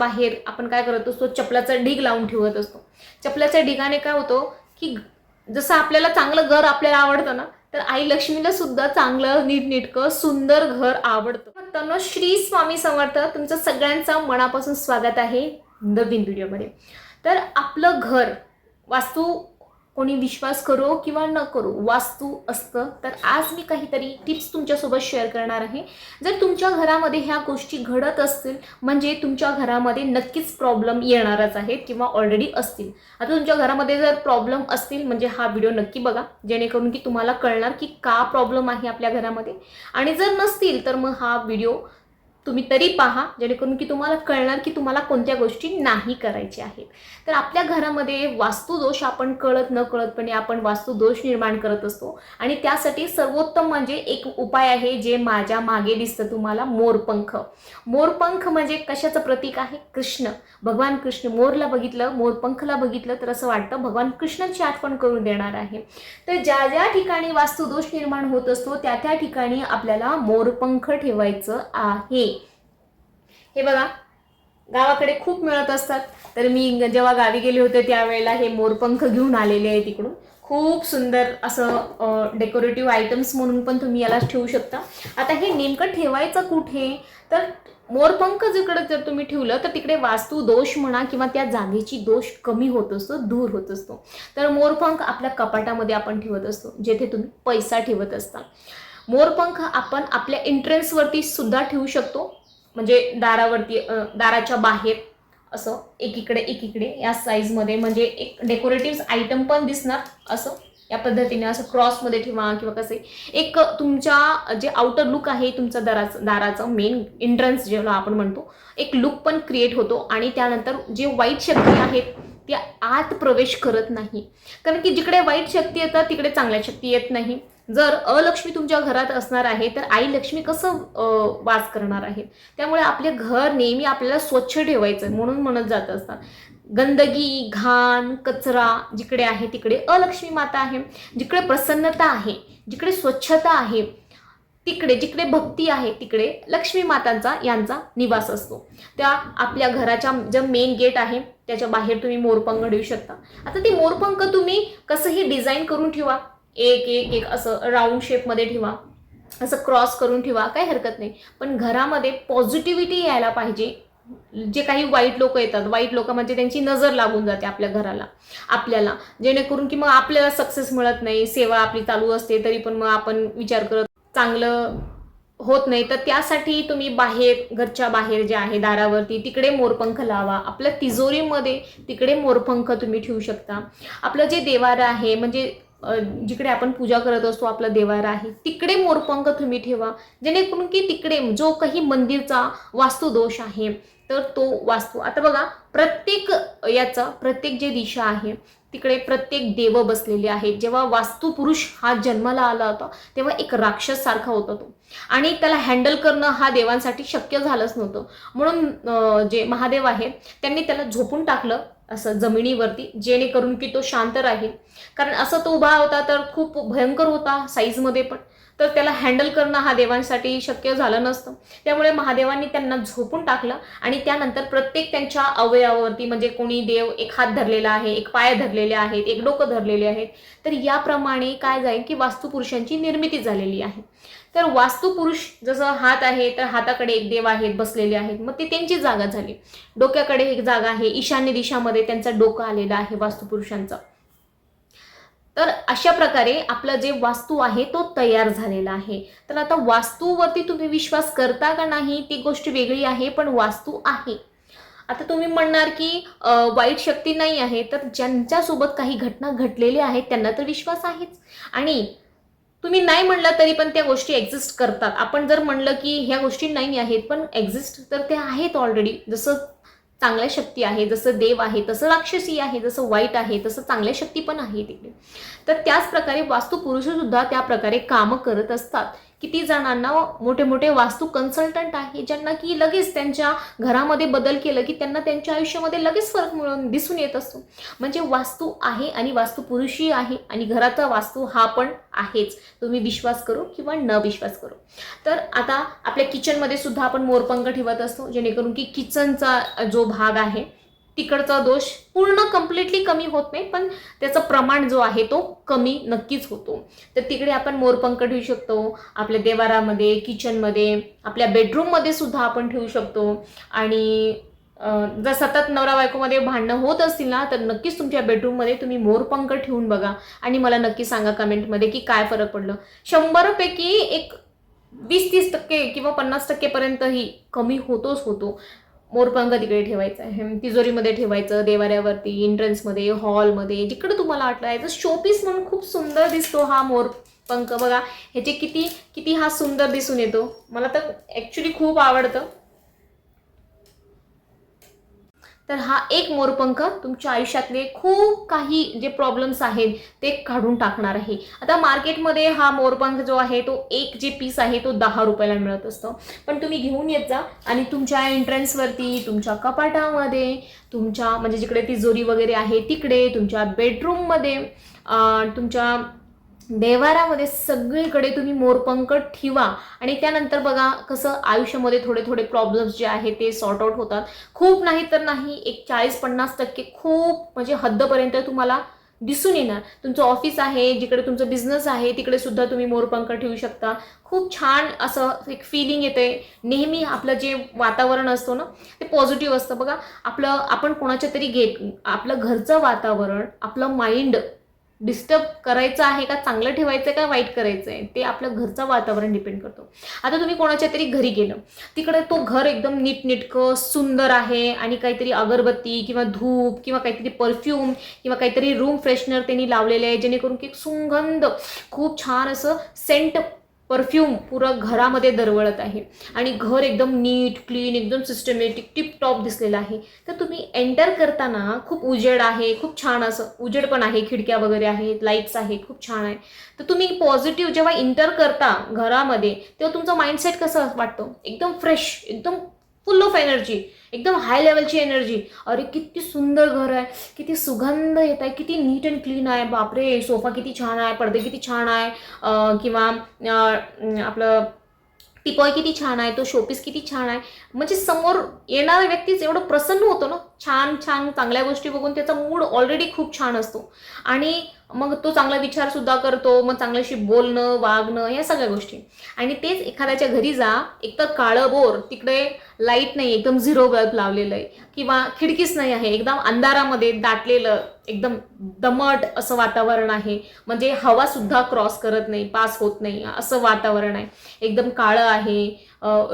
बाहेर आपण काय करत असतो चपलाचा ढीग लावून ठेवत असतो. चपलाच्या ढिगाने काय होतं की जसं आपल्याला चांगलं घर आपल्याला आवडतं ना तर आई लक्ष्मीला सुद्धा चांगलं नीटनेटकं सुंदर घर आवडतं. तर श्री स्वामी समर्थ तुमचं सगळ्यांचं मनापासून स्वागत आहे नवीन व्हिडिओमध्ये तर आपलं घर वास्तू कोणी विश्वास करो किंवा न करो वास्तू असतं. तर आज मी काहीतरी टिप्स तुमच्यासोबत शेअर करणार आहे. जर तुमच्या घरामध्ये ह्या गोष्टी घडत असतील म्हणजे तुमच्या घरामध्ये नक्कीच प्रॉब्लेम येणारच आहेत किंवा ऑलरेडी असतील. आता तुमच्या घरामध्ये जर प्रॉब्लेम असतील म्हणजे हा व्हिडिओ नक्की बघा जेणेकरून की तुम्हाला कळणार की का प्रॉब्लेम आहे आपल्या घरामध्ये. आणि जर नसतील तर मग हा व्हिडिओ तुम्ही तरी पहा जेणेकरून की तुम्हाला कळणार की तुम्हाला कोणत्या गोष्टी नाही करायच्या आहेत. तर आपल्या घरामध्ये वास्तुदोष आपण कळत न कळतपणे आपण वास्तुदोष निर्माण करत असतो. आणि त्यासाठी सर्वोत्तम म्हणजे एक उपाय आहे जे माझ्या मागे दिसतं तुम्हाला मोरपंख. मोरपंख म्हणजे कशाचं प्रतीक आहे? कृष्ण. भगवान कृष्ण मोरला बघितलं मोरपंखला बघितलं तर असं वाटतं भगवान कृष्णाची आठवण करून देणार आहे. तर ज्या ज्या ठिकाणी वास्तुदोष निर्माण होत असतो त्या त्या ठिकाणी आपल्याला मोरपंख ठेवायचं आहे. हे बघा गावाकडे खूप मिळत असतात. तर मी जेव्हा गावी गेले होते त्यावेळेला हे मोरपंख घेऊन आलेले आहे तिकडून. खूप सुंदर असं डेकोरेटिव्ह आयटम्स म्हणून पण तुम्ही याला ठेवू शकता. आता हे नेमकं ठेवायचं कुठे? तर मोरपंख जिकडे जर तुम्ही ठेवलं तर तिकडे वास्तू दोष म्हणा किंवा त्या जागेची दोष कमी होत असतो दूर होत असतो. तर मोरपंख आपल्या कपाटामध्ये आपण ठेवत असतो जेथे तुम्ही पैसा ठेवत असता. मोरपंख आपण आपल्या एंट्रन्सवरती सुद्धा ठेवू शकतो. म्हणजे दारावरती दाराच्या बाहेर असं एकीकडे एकीकडे या साईजमध्ये म्हणजे एक डेकोरेटिव्ह आयटम पण दिसणार असं या पद्धतीने असं क्रॉसमध्ये ठेवा किंवा कसे. एक तुमच्या जे आउटर लुक आहे तुमचा दाराचं दाराचं मेन एंट्रन्स जेव्हा आपण म्हणतो एक लुक पण क्रिएट होतो आणि त्यानंतर जे वाईट शक्ती आहेत त्या आत प्रवेश करत नाही. कारण की जिकडे वाईट शक्ती येतात तिकडे चांगल्या शक्ती येत नाही. जर अलक्ष्मी तुमच्या घरात असणार आहे तर आई लक्ष्मी कसं वास करणार आहे? त्यामुळे आपले घर नेहमी आपल्याला स्वच्छ ठेवायचं म्हणून म्हणत जात असतात. गंदगी घाण कचरा जिकडे आहे तिकडे अलक्ष्मी माता आहे. जिकडे प्रसन्नता आहे जिकडे स्वच्छता आहे तिकडे जिकडे भक्ती आहे तिकडे लक्ष्मी मातांचा यांचा निवास असतो. त्या आपल्या घराच्या जे मेन गेट आहे त्याच्या बाहेर तुम्ही मोरपंख ठेवू शकता. आता ती मोरपंख तुम्ही कसंही डिझाईन करून ठेवा. एक एक एक असं राऊंड शेपमध्ये ठेवा. असं क्रॉस करून ठेवा काही हरकत नाही. पण घरामध्ये पॉझिटिव्हिटी यायला पाहिजे. जे काही वाईट लोक येतात वाईट लोक म्हणजे त्यांची नजर लागून जाते आपल्या घराला आपल्याला. जेणेकरून की मग आपल्याला सक्सेस मिळत नाही सेवा आपली चालू असते तरी पण मग आपण विचार करत चांगलं होत नाही. तर त्यासाठी तुम्ही बाहेर घरच्या बाहेर जे आहे दारावरती तिकडे मोरपंख लावा. आपल्या तिजोरीमध्ये तिकडे मोरपंख तुम्ही ठेवू शकता. आपलं जे देवारं आहे म्हणजे जिकडे आपण पूजा करत असतो आपलं देवारं आहे तिकडे मोरपंख तुम्ही ठेवा. जेणेकरून की तिकडे जो काही मंदिरचा वास्तुदोष आहे तर तो वास्तू. आता बघा प्रत्येक याचा प्रत्येक जे दिशा आहे तिकडे प्रत्येक देव बसलेले आहेत. जेव्हा वास्तू पुरुष हा जन्माला आला होता तेव्हा एक राक्षस सारखा होता तो. आणि त्याला हँडल करणं हा देवांसाठी शक्य झालंच नव्हतं. म्हणून जे महादेव आहेत त्यांनी त्याला झोपून टाकलं असं जमिनीवरती जेणेकरून की तो शांत राहील. कारण असं तो उभा होता तर खूप भयंकर होता साईजमध्ये पण. तर त्याला हँडल करणं हा देवांसाठी शक्य झालं नसतं. त्यामुळे महादेवांनी त्यांना झोपून टाकलं आणि त्यानंतर प्रत्येक त्यांच्या अवयवावरती म्हणजे कोणी देव एक हात धरलेला आहे एक पाय धरलेले आहेत एक डोकं धरलेले आहेत तर याप्रमाणे काय जाईल की वास्तुपुरुषांची निर्मिती झालेली आहे. तर वास्तुपुरुष जसं हात आहे तर हाताकडे एक देव आहेत बसलेले आहेत. मग ते त्यांची जागा झाली. डोक्याकडे एक जागा आहे. ईशान्य दिशामध्ये त्यांचा डोकं आलेला आहे वास्तुपुरुषांचा. तर अशा प्रकारे आपलं जे वास्तू आहे तो तयार झालेला आहे. तर आता वास्तूवरती तुम्ही विश्वास करता का नाही ती गोष्ट वेगळी आहे पण वास्तू आहे. आता तुम्ही म्हणणार की वाईट शक्ती नाही आहे तर ज्यांच्यासोबत काही घटना घडलेल्या आहेत त्यांना तर विश्वास आहेच. आणि तुम्ही नाही म्हणलं तरी पण त्या गोष्टी एक्झिस्ट करतात. आपण जर म्हणलं की ह्या गोष्टी नाही आहेत पण एक्झिस्ट तर त्या आहेत ऑलरेडी जसं चांगल्या शक्ती आहे जसं देव आहे तसं राक्षसी आहे जसं वाईट आहे तसं चांगल्या शक्ती पण आहे तिकडे तर त्याच प्रकारे वास्तुपुरुषसुद्धा त्या प्रकारे कामं करत असतात. किती जणांना मोठे मोठे वास्तू कन्सल्टंट आहे ज्यांना की लगेच त्यांच्या घरामध्ये बदल केलं की त्यांना त्यांच्या आयुष्यामध्ये लगेच फरक मिळून दिसून येत असतो. म्हणजे वास्तू आहे आणि वास्तू पुरुषी आहे आणि घराचा वास्तू हा पण आहेच. तुम्ही विश्वास करू किंवा न विश्वास करू. तर आता आपल्या किचनमध्ये सुद्धा आपण मोरपंख ठेवत असतो जेणेकरून की किचनचा जो भाग आहे तिकडचा दोष पूर्ण कम्प्लिटली कमी होत नाही पण त्याचं प्रमाण जो आहे तो कमी नक्कीच होतो. तर तिकडे आपण मोरपंख ठेवू शकतो आपल्या देवारामध्ये किचनमध्ये आपल्या बेडरूममध्ये सुद्धा आपण ठेवू शकतो. आणि जर सतत नवरा बायकोमध्ये भांडणं होत असतील ना तर नक्कीच तुमच्या बेडरूममध्ये तुम्ही मोरपंख ठेवून बघा. आणि मला नक्की सांगा कमेंटमध्ये की काय फरक पडलं. शंभरपैकी एक वीस तीस टक्के किंवा पन्नास टक्केपर्यंतही कमी होतोच होतो. मोरपंख तिकडे ठेवायचा आहे तिजोरीमध्ये ठेवायचं देवाऱ्यावरती एंट्रन्समध्ये हॉलमध्ये जिकडे तुम्हाला वाटलं शोपीस म्हणून खूप सुंदर दिसतो हा मोरपंख. बघा ह्याचे किती किती हा सुंदर दिसून येतो. मला तर ॲक्च्युली खूप आवडतं. तर हा एक मोरपंख तुमच्या आयुष्यातले खूप काही जे प्रॉब्लेम्स आहेत ते काढून टाकणार आहे. आता मार्केटमध्ये हा मोरपंख जो आहे तो एक जे पीस आहे तो दहा रुपयाला मिळत असतो. पण तुम्ही घेऊन येत जा आणि तुमच्या एंट्रन्सवरती तुमच्या कपाटामध्ये तुमच्या म्हणजे जिकडे तिजोरी वगैरे आहे तिकडे तुमच्या बेडरूममध्ये तुमच्या देवारामध्ये सगळीकडे तुम्ही मोरपंख ठेवा. आणि त्यानंतर बघा कसं आयुष्यामध्ये थोडे थोडे प्रॉब्लेम्स जे आहे ते सॉर्ट आउट होतात. खूप नाही तर नाही एक चाळीस पन्नास टक्के खूप म्हणजे हद्दपर्यंत तुम्हाला दिसून येणार. तुमचं ऑफिस आहे जिकडे तुमचं बिझनेस आहे तिकडे सुद्धा तुम्ही मोरपंख ठेवू शकता. खूप छान असं एक फिलिंग येते. नेहमी आपलं जे वातावरण असतं ना ते पॉझिटिव्ह असतं. बघा आपलं आपण कोणाच्या तरी घेत आपलं घरचं वातावरण आपलं माइंड डिस्टर्ब करायचं आहे का चांगलं ठेवायचं आहे का वाईट करायचं आहे ते आपलं घरचं वातावरण डिपेंड करतो. आता तुम्ही कोणाच्या तरी घरी गेलं तिकडे तो घर एकदम नीटनेटकं सुंदर आहे आणि काहीतरी अगरबत्ती किंवा धूप किंवा काहीतरी परफ्यूम किंवा काहीतरी रूम फ्रेशनर त्यांनी लावलेले आहे जेणेकरून की सुगंध खूप छान असं सेंट परफ्यूम पुरं घरामध्ये दरवळत आहे. आणि घर एकदम नीट क्लीन एकदम सिस्टमॅटिक टिपटॉप दिसलेलं आहे. तर तुम्ही एंटर करताना खूप उजेड आहे खूप छान असं उजेड पण आहे खिडक्या वगैरे आहेत लाईट्स आहेत खूप छान आहे. तर तुम्ही पॉझिटिव्ह जेव्हा इंटर करता घरामध्ये तेव्हा तुमचं माइंडसेट कसं वाटतं? एकदम फ्रेश एकदम फुल ऑफ एनर्जी एकदम हाय लेवलची एनर्जी अरे किती सुंदर घर आहे किती सुगंध येत आहे किती नीट अँड क्लीन आहे. बापरे सोफा किती छान आहे पडदे किती छान आहे. किंवा आपलं टिपॉय किती छान आहे तो शोपीस किती छान आहे. म्हणजे समोर येणाऱ्या व्यक्तीच एवढं प्रसन्न होतो ना छान छान चांगल्या गोष्टी बघून त्याचा मूड ऑलरेडी खूप छान असतो. आणि मग तो चांगला विचार सुद्धा करतो मग चांगल्याशी बोलणं वागणं या सगळ्या गोष्टी. आणि तेच एखाद्याच्या घरी जा एकतर काळं बोर तिकडे लाइट नाही एकदम झिरो बल्ब लावलेलं आहे. किंवा खिडकीच नाही आहे एकदम अंधारामध्ये दाटलेलं एकदम दमट असं वातावरण आहे. म्हणजे हवा सुद्धा क्रॉस करत नाही पास होत नाही असं वातावरण आहे. एकदम काळं आहे.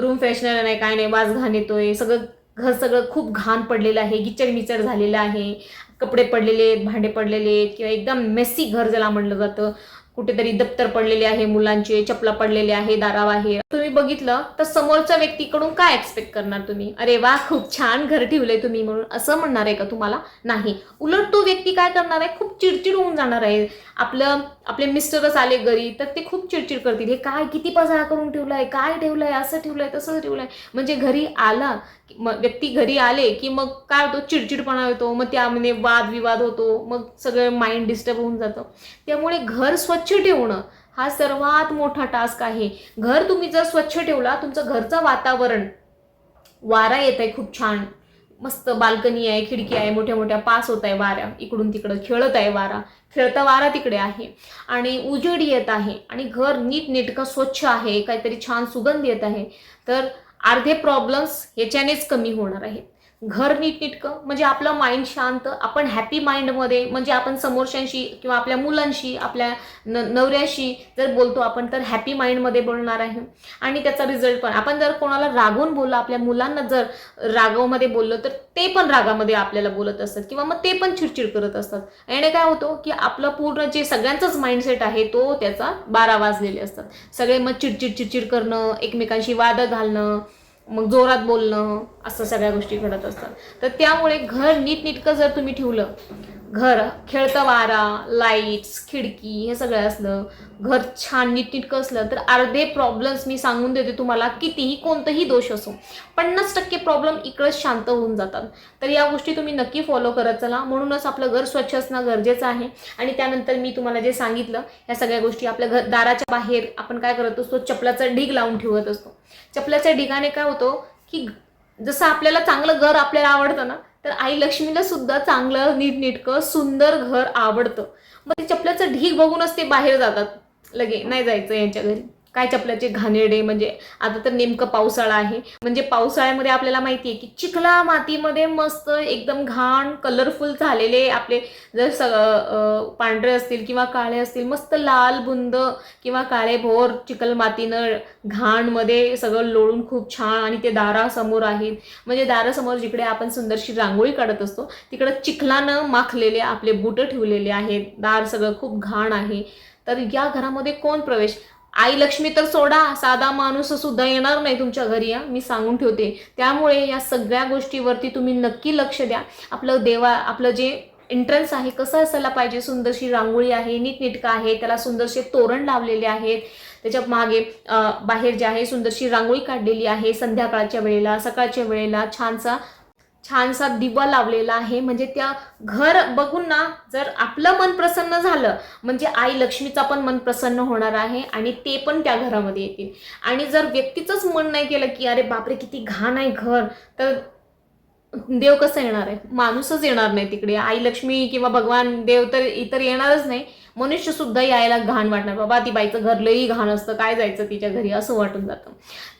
रूम फ्रेशनर नाही काय नाही वास घाण येतोय. सगळं घर सगळं खूप घाण पडलेलं आहे. गिचर मिचर झालेलं आहे. कपडे पडलेले आहेत भांडे पडलेले आहेत किंवा एकदम मेसी घर ज्याला म्हणलं जातं. कुठेतरी दप्तर पडलेले आहे मुलांचे चपला पडलेले आहे दाराव आहे तुम्ही बघितलं तर समोरच्या व्यक्तीकडून काय एक्सपेक्ट करणार तुम्ही? अरे वा खूप छान घर ठेवलंय तुम्ही म्हणून. असं म्हणणार आहे का तुम्हाला? नाही. उलट तो व्यक्ती काय करणार आहे? खूप चिडचिड होऊन जाणार आहे. आपलं आपले मिस्टरच आले घरी तर ते खूप चिडचिड करतील. हे काय किती पसारा करून ठेवलाय? काय ठेवलंय? असं ठेवलंय तसं ठेवलंय. म्हणजे घरी आला व्यक्ती घरी आले की मग काय होतो? चिडचिडपणा होतो मग त्यामध्ये वादविवाद होतो. मग सगळं माइंड डिस्टर्ब होऊन जातं. त्यामुळे घर स्वच्छ ठेवणं हा सर्वात मोठा टास्क आहे. घर तुम्ही जर स्वच्छ ठेवला तुमचं घरचं वातावरण वारा येत आहे खूप छान. मस्त बाल्कनी आहे खिडकी आहे मोठ्या मोठ्या पास होत आहे वाऱ्या इकडून तिकडं खेळत आहे वारा. खेळता वारा तिकडे आहे. आणि उजेड येत आहे. आणि घर नीट नेटकं स्वच्छ आहे. काहीतरी छान सुगंध येत आहे. तर अर्धे प्रॉब्लेम्स ह्याच्यानेच कमी होणार आहेत. घर नीटनिटकं म्हणजे आपलं माइंड शांत आपण हॅपी माइंडमध्ये म्हणजे आपण समोरच्यांशी किंवा आपल्या मुलांशी आपल्या न नवऱ्याशी जर बोलतो आपण तर हॅपी माइंडमध्ये बोलणार आहे. आणि त्याचा रिझल्ट पण आपण जर कोणाला रागवून बोललो आपल्या मुलांना जर रागामध्ये बोललो तर ते पण रागामध्ये आपल्याला बोलत असतात किंवा मग ते पण चिडचिड करत असतात. याने काय होतं की आपलं पूर्ण जे सगळ्यांचाच माइंडसेट आहे तो त्याचा बारा वाजलेले असतात. सगळे मग चिडचिड चिडचिड करणं एकमेकांशी वाद घालणं मग जोरात बोलणं असं सगळ्या गोष्टी घडत असतात. तर त्यामुळे घर नीटनेटकं जर तुम्ही ठेवलं घर खेळतं वारा लाईट्स खिडकी हे सगळं असलं घर छान नीटनीटकं असलं तर अर्धे प्रॉब्लेम्स मी सांगून देते तुम्हाला कितीही कोणतंही दोष असो पन्नास टक्के प्रॉब्लेम इकडंच शांत होऊन जातात. तर या गोष्टी तुम्ही नक्की फॉलो करत चला. म्हणूनच आपलं घर स्वच्छ असणं गरजेचं आहे. आणि त्यानंतर मी तुम्हाला जे सांगितलं या सगळ्या गोष्टी आपल्या घर दाराच्या बाहेर आपण काय करत असतो चपलाचा ढीग लावून ठेवत असतो. चपलाच्या ढिगाने काय होतं की जसं आपल्याला चांगलं घर आपल्याला आवडतं ना तर आई लक्ष्मीला सुद्धा चांगलं नीटनेटकं सुंदर घर आवडतं. मग ते चपल्याचं ढीग बघूनच ते बाहेर जातात. लगे नाही जायचं यांच्या घरी. काय चपल्याचे घाणेरडे म्हणजे आता तर नेमकं पावसाळा आहे. म्हणजे पावसाळ्यामध्ये आपल्याला माहिती आहे की चिखला मातीमध्ये मस्त एकदम घाण कलरफुल झालेले आपले जर स पांढरे असतील किंवा काळे असतील मस्त लाल बुंद किंवा काळे भोर चिखल मातीनं घाणमध्ये सगळं लोळून खूप छान आणि ते दारासमोर आहेत. म्हणजे दारासमोर जिकडे आपण सुंदरशी रांगोळी काढत असतो तिकडं चिखलानं माखलेले आपले बुटं ठेवलेले आहेत. दार सगळं खूप घाण आहे. तर या घरामध्ये कोण प्रवेश? आई लक्ष्मी तर सोडा साधा माणूस सुद्धा येणार नाही तुमच्या घरी या मी सांगून ठेवते. त्यामुळे या सगळ्या गोष्टीवरती तुम्ही नक्की लक्ष द्या. आपलं देवा आपलं जे एंट्रन्स आहे कसं असायला पाहिजे सुंदरशी रांगोळी आहे नीटनेटकं आहे त्याला सुंदरसे तोरण लावलेले आहेत. त्याच्यामागे बाहेर जे आहे सुंदरशी रांगोळी काढलेली आहे संध्याकाळच्या वेळेला सकाळच्या वेळेला छानसा छानसा दिवा लावलेला आहे. म्हणजे त्या घर बघून ना जर आपलं मन प्रसन्न झालं म्हणजे आई लक्ष्मीचा पण मन प्रसन्न होणार आहे आणि ते पण त्या घरामध्ये येतील. आणि जर व्यक्तीचंच मन नाही केलं की अरे बापरे किती घाण आहे घर तर देव कसं येणार आहे? माणूसच येणार नाही तिकडे. आई लक्ष्मी किंवा भगवान देव तर इतर येणारच नाही. मनुष्य सुद्धा यायला घाण वाटणार. बाबा ती बाईचं घर लई घाण असतं. काय जायचं तिच्या घरी? असं वाटून जातं.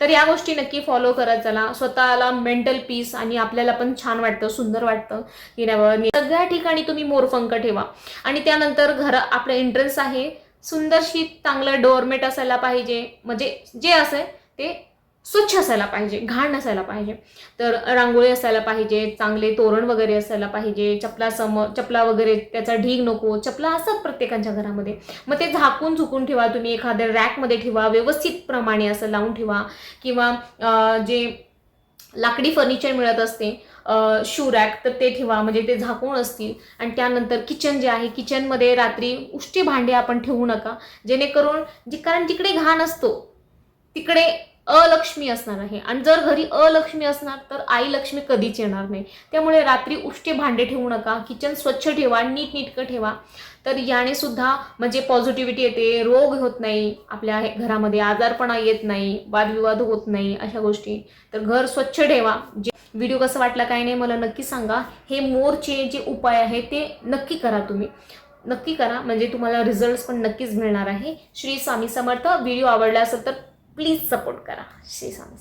तर या गोष्टी नक्की फॉलो करत चला. स्वतःला मेंटल पीस आणि आपल्याला पण छान वाटतं सुंदर वाटतं. की नाही सगळ्या ठिकाणी तुम्ही मोरपंख ठेवा. आणि त्यानंतर घर आपलं एंट्रन्स आहे. सुंदरशी चांगलं डोअरमेट असायला पाहिजे. म्हणजे जे असेल ते स्वच्छ असायला पाहिजे घाण नसायला पाहिजे. तर रांगोळी असायला पाहिजे चांगले तोरण वगैरे असायला पाहिजे चपला सम चपला वगैरे त्याचा ढीग नको चपला असतात प्रत्येकाच्या घरामध्ये. मग ते झाकून झुकून ठेवा तुम्ही एखाद्या रॅकमध्ये ठेवा व्यवस्थित प्रमाणे असं लावून ठेवा. किंवा जे लाकडी फर्निचर मिळत असते शू रॅक तर ते ठेवा. म्हणजे ते झाकून असतील. आणि त्यानंतर किचन जे आहे किचनमध्ये रात्री उष्टी भांडे आपण ठेवू नका. जेणेकरून जे कारण जिकडे घाण असतो तिकडे अलक्ष्मी असणार आहे. आणि जर घरी अलक्ष्मी असणार तर आई लक्ष्मी कधीच येणार नाही. त्यामुळे रात्री उष्टे भांडे ठेवू नका किचन स्वच्छ ठेवा नीटनीटकं ठेवा. तर याने सुद्धा म्हणजे पॉझिटिव्हिटी येते रोग होत नाही आपल्या घरामध्ये आजारपणा येत नाही वादविवाद होत नाही अशा गोष्टी. तर घर स्वच्छ ठेवा. जे व्हिडिओ कसं वाटला काय नाही मला नक्की सांगा. हे मोरचे जे उपाय आहे ते नक्की करा तुम्ही. नक्की करा म्हणजे तुम्हाला रिझल्ट पण नक्कीच मिळणार आहे. श्री स्वामी समर्थ व्हिडिओ आवडला असेल तर प्लीज सपोर्ट करा. श्री स्वामी